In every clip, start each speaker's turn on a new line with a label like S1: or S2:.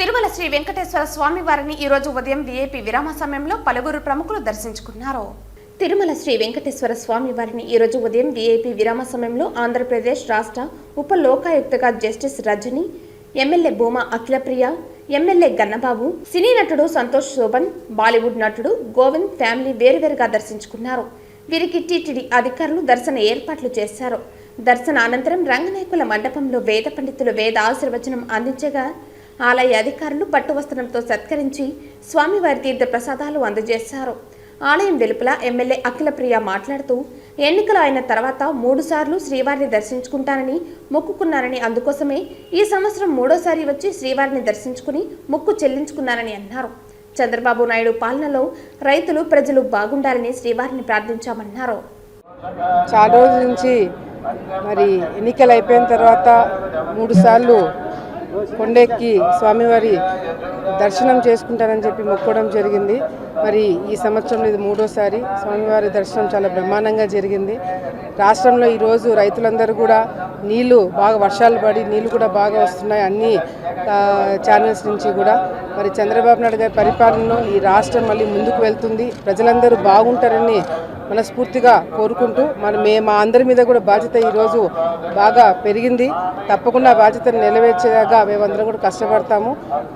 S1: తిరుమల శ్రీ వెంకటేశ్వర స్వామి వారిని ఈరోజు ఉదయం విఐపి విరామ సమయంలో పలువురు ప్రముఖులు దర్శించుకున్నారు. తిరుమల శ్రీ వెంకటేశ్వర స్వామి వారిని ఈరోజు ఉదయం విఐపి విరామ సమయంలో ఆంధ్రప్రదేశ్ రాష్ట్ర ఉప లోకాయుక్తగా justice Rajani MLA Bhuma Akhila Priya MLA Gannababu cine నటుడు సంతోష్ శోభన్ బాలీవుడ్ నటుడు గోవింద్ ఫ్యామిలీ వేరువేరుగా దర్శించుకున్నారు. వీరికి టీటీడీ అధికారులు దర్శన ఏర్పాట్లు చేశారు. దర్శన అనంతరం రంగనాయకుల మండపంలో వేద పండితులు వేద ఆశీర్వచనం అందించగా ఆలయ అధికారులు పట్టు వస్త్రంతో సత్కరించి స్వామివారి తీర్థ ప్రసాదాలు అందజేశారు. ఆలయం వెలుపల ఎమ్మెల్యే అఖిలప్రియ మాట్లాడుతూ ఎన్నికలు అయిన తర్వాత మూడుసార్లు శ్రీవారిని దర్శించుకుంటానని మొక్కుకున్నారని అందుకోసమే ఈ సంవత్సరం మూడోసారి వచ్చి శ్రీవారిని దర్శించుకుని మొక్కు చెల్లించుకున్నారని అన్నారు. చంద్రబాబు నాయుడు పాలనలో రైతులు ప్రజలు బాగుండాలని శ్రీవారిని ప్రార్థించామన్నారు.
S2: చాలా రోజుల నుంచి మరి ఎన్నికలు అయిపోయిన తర్వాత మూడు సార్లు కొండెక్కి స్వామివారి దర్శనం చేసుకుంటానని చెప్పి మొక్కడం జరిగింది. మరి ఈ సంవత్సరంలో ఇది మూడోసారి స్వామివారి దర్శనం చాలా బ్రహ్మాండంగా జరిగింది. రాష్ట్రంలో ఈరోజు రైతులందరూ కూడా నీళ్ళు బాగా వర్షాలు పడి నీళ్ళు కూడా బాగా వస్తున్నాయి. అన్నీ ఛానల్స్ నుంచి కూడా మరి చంద్రబాబు నాయుడు గారి పరిపాలనలో ఈ రాష్ట్రం మళ్ళీ ముందుకు వెళ్తుంది. ప్రజలందరూ బాగుంటారని మనస్ఫూర్తిగా కోరుకుంటూ మన మే మా అందరి మీద కూడా బాధ్యత ఈరోజు బాగా పెరిగింది. తప్పకుండా బాధ్యతను నెరవేర్చేదాకా మేమందరం కూడా కష్టపడతాము.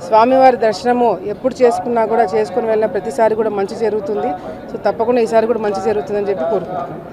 S2: స్వామివారి దర్శనము ఎప్పుడు చేసుకున్నా కూడా చేసుకుని వెళ్ళిన ప్రతిసారి కూడా మంచి జరుగుతుంది. సో తప్పకుండా ఈసారి కూడా మంచి జరుగుతుందని చెప్పి కోరుకుంటున్నాం.